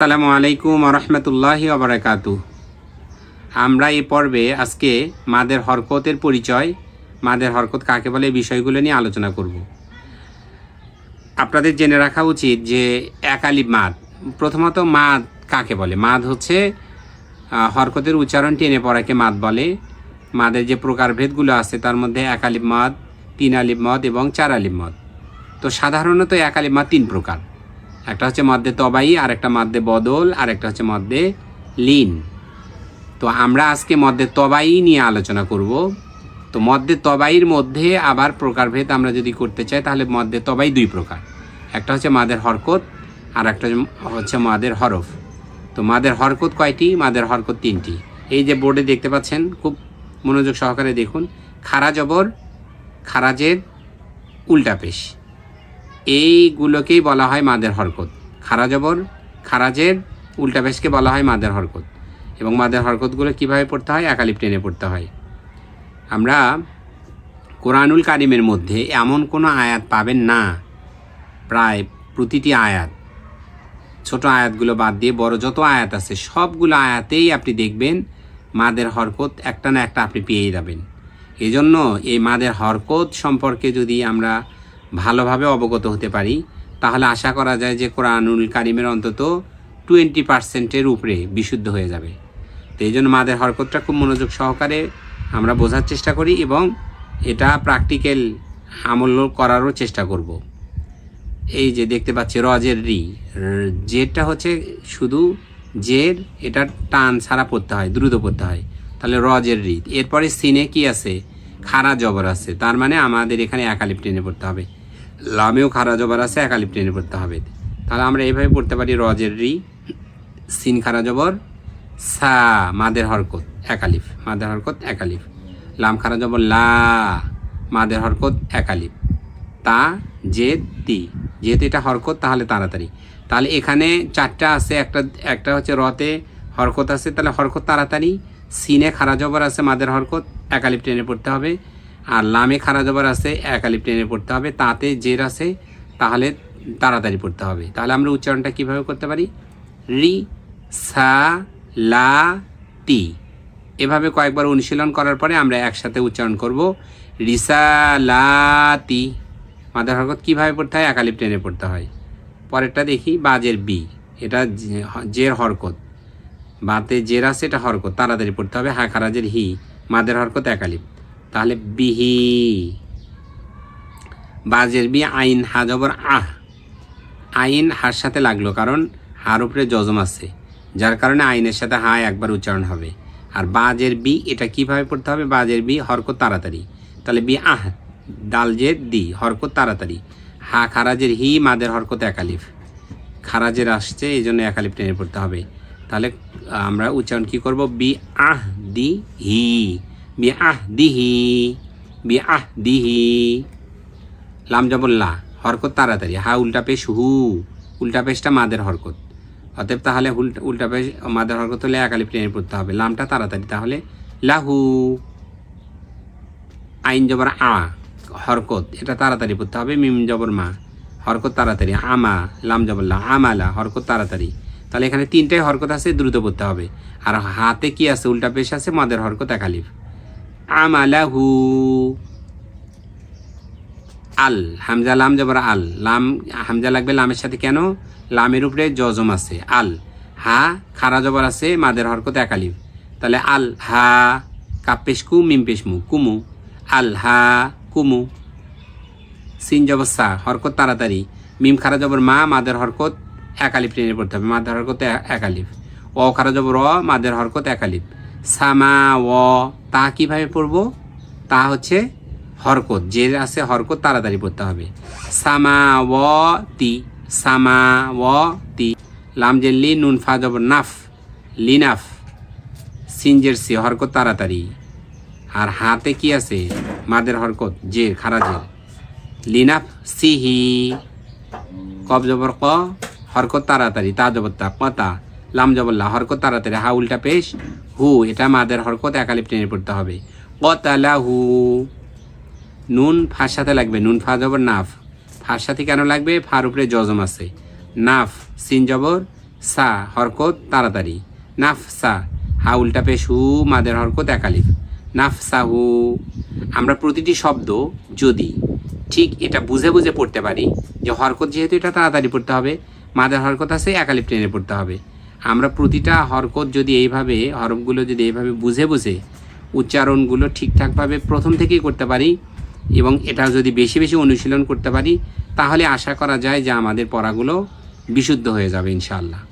আসসালামু আলাইকুম রহমতুল্লাহি আবরাকাতু আমরা এই পর্বে আজকে মাদের হরকতের পরিচয়, মাদের হরকত কাকে বলে এই বিষয়গুলো নিয়ে আলোচনা করব। আপনাদের জেনে রাখা উচিত যে একালি মাদ, প্রথমত মাদ কাকে বলে? মাদ হচ্ছে হরকতের উচ্চারণ টেনে পড়াকে মাদ বলে। মাদের যে প্রকারভেদগুলো আছে তার মধ্যে এক আলিফ মদ, তিন আলিফ মদ এবং চার আলিফ মদ। তো সাধারণত এক আলিফ মদ তিন প্রকার। একটা হচ্ছে মদ্যে তবাই আর একটা মদ্যে বদল আর একটা হচ্ছে মদ্যে লিন। তো আমরা আজকে মদ্যে তবাই নিয়ে আলোচনা করব। তো মদ্যে তবাইয়ের মধ্যে আবার প্রকারভেদ আমরা যদি করতে চাই, তাহলে মদ্যে তবাই দুই প্রকার। একটা হচ্ছে মাদের হরকত আর একটা হচ্ছে মাদের হরফ। তো মাদের হরকত কয়টি? মাদের হরকত তিনটি। এই যে বোর্ডে দেখতে পাচ্ছেন, খুব মনোযোগ সহকারে দেখুন খারা জবর খারাজের উল্টা পেশ এইগুলোকেই বলা হয় মাদের হরকত। খারা জবর, খারাজের, উল্টা পেশকে বলা হয় মাদের হরকত। এবং মাদের হরকতগুলো কীভাবে পড়তে হয়? একালিপ টেনে পড়তে হয়। আমরা কোরআনুল কারিমের মধ্যে এমন কোনো আয়াত পাবেন না, প্রায় প্রতিটি আয়াত। ছোট আয়াতগুলো বাদ দিয়ে বড় যত আয়াত আছে, সবগুলো আয়াতেই আপনি দেখবেন মাদের হরকত একটা না একটা আপনি পেয়েই যাবেন। এজন্য এই মাদের হরকত সম্পর্কে যদি আমরা ভালোভাবে অবগত হতে পারি, তাহলে আশা করা যায় যে কোরআনুল কারিমের অন্তত টোয়েন্টি পার্সেন্টের উপরে বিশুদ্ধ হয়ে যাবে। তো এই জন্য মাদের হরকতটা খুব মনোযোগ সহকারে আমরা বোঝার চেষ্টা করি এবং এটা প্র্যাকটিক্যাল আমল করারও চেষ্টা করব। এই যে দেখতে পাচ্ছি রজের রি, জেরটা হচ্ছে শুধু জের, এটা টান ছাড়া পড়তে হয়, দ্রুত পড়তে হয়। তাহলে রজের রি, এরপরে সিনে কি আছে? খারা জবর আছে, তার মানে আমাদের এখানে একালিপ টেনে পড়তে হবে। লামেও খারা জবর আছে একালিপ টেনে পড়তে হবে। তাহলে আমরা এইভাবে পড়তে পারি রজের রি সিন খারা জবর, সা, মাদের হরকত একালিফ মাদের হরকত একালিফ লাম খারা জবর, লা, মাদের হরকত একালিফ তা যে তি। যেহেতু এটা হরকত, তাহলে তাড়াতাড়ি। তাহলে এখানে চারটা আছে, একটা একটা হচ্ছে রতে হরকত আছে, তাহলে হরকত তাড়াতাড়ি। সিনে খারা জবর আছে, মাদের হরকত একালিপ টেনে পড়তে হবে। আর লামে খারা জবর আছে, একালিপ টেনে পড়তে হবে, তাতে জের আছে, তাহলে তাড়াতাড়ি পড়তে হবে। তাহলে আমরা উচ্চারণটা কীভাবে করতে পারি? রি, সা, লা, টি। এভাবে কয়েকবার অনুশীলন করার পরে আমরা একসাথে উচ্চারণ করব রিসালাতি মাদার হরকত কীভাবে পড়তে হয়? একালিপ টেনে পড়তে হয়। পরেরটা দেখি, বাজের বি। এটা জের হরকত। বাতে জের আছে, এটা হরকত। তাড়াতাড়ি পড়তে হবে, হা খারাজের হি। মাদের হরকত, একালিপ। তাহলে বিহি। বাজের বি আইন হা জবর আহ। আইন হার সাথে লাগল, কারণ হার উপরে যজম আছে, যার কারণে আইনের সাথে হা একবার উচ্চারণ হবে। আর বাজের বি, এটা কীভাবে পড়তে হবে? বাজের বি, হরকত তাড়াতাড়ি। তাহলে বি আহ ডাল জের দি, হরকত তাড়াতাড়ি। হা খারাজের হি, মাদের হরকত একালিফ খারাজের আসছে, এই জন্য একালিফ টেনে পড়তে হবে। তাহলে আমরা উচ্চারণ কি করব? বি আহ, দি, হি। বি আহ দি হি বি আহ দি লাম জবল্লা হরকত তাড়াতাড়ি। হা, উল্টা পেশ হু, উল্টা পেশটা মাদের হরকত। অতএব তাহলে উল্টা পেশ, মাদের হরকত হলে একালিপ টেনে পড়তে হবে। লামটা তাড়াতাড়ি, তাহলে লাহু। আইন জবর আ, হরকত, এটা তাড়াতাড়ি পড়তে হবে। মিম জবর মা, হরকত তাড়াতাড়ি। আমা, লাম জবল্লা আমালা হরকত তাড়াতাড়ি। তাহলে এখানে তিনটাই হরকত আছে, দ্রুত পড়তে হবে। আর হাতে কি আছে, উল্টা পেশ আছে, মাদের হরকত একালিফ আমালাহু আল, হামজা, লাম জবর আল। লাম, হামজা লাগবে লামের সাথে কেন? লামের উপরে জজম আছে। আল, হা, খারা জবর আছে, মাদের হরকত একালিফ তাহলে আল, হা কাপেশকু মিম পেশমু কুমু। আল, হা, কুমু। সিন জবর সা, হরকত তাড়াতাড়ি। মিম খারা জবর মা, মাদের হরকত একালিফ টেনে পড়তে হবে। মাদের হরকত এ- একালিফ অ খারা জবর অ, মাদের হরকত একালিফ সামা, ও। তা কীভাবে পড়ব? তা হচ্ছে হরকত। যে আছে হরকত, তাড়াতাড়ি পড়তে হবে। সামা ও তি সামা ও তি লাম জেল্লি নুন ফা নাফ। লিনাফ সিনজের সি, হরকত, তাড়াতাড়ি। আর হাতে কি আছে? মাদের হরকত যে খারাজের লিনাফ সিহি কব জবর, ক। হরকত, তাড়াতাড়ি। তা, জবর, তা কতা লাম জবল্লা হরকত তাড়াতাড়ি। হা, উল্টা পেশ। হু, এটা মাদের হরকত, একালিপ টেনে পড়তে হবে। কতালা হু নুন ফার সাথে লাগবে। নুন ফা জবর, নাফ। ফার সাথে কেন লাগবে? ফার উপরে জজম আছে। নাফ, সিন জবর, সা, হরকত তাড়াতাড়ি। নাফ, সা। হা, উল্টা পেশ, হু, মাদের হরকত একালিফ নাফ সাহু আমরা প্রতিটি শব্দ যদি ঠিক এটা বুঝে বুঝে পড়তে পারি যে হরকত যেহেতু এটা তাড়াতাড়ি পড়তে হবে, মাদের হরকত আছে একালিফ টেনে পড়তে হবে। আমরা প্রতিটা হরকত যদি এইভাবে, হরফগুলো যদি এইভাবে বুঝে বুঝে উচ্চারণগুলো ঠিকঠাকভাবে প্রথম থেকেই করতে পারি এবং এটা যদি বেশি বেশি অনুশীলন করতে পারি, তাহলে আশা করা যায় যে আমাদের পড়াগুলো বিশুদ্ধ হয়ে যাবে ইনশাআল্লাহ।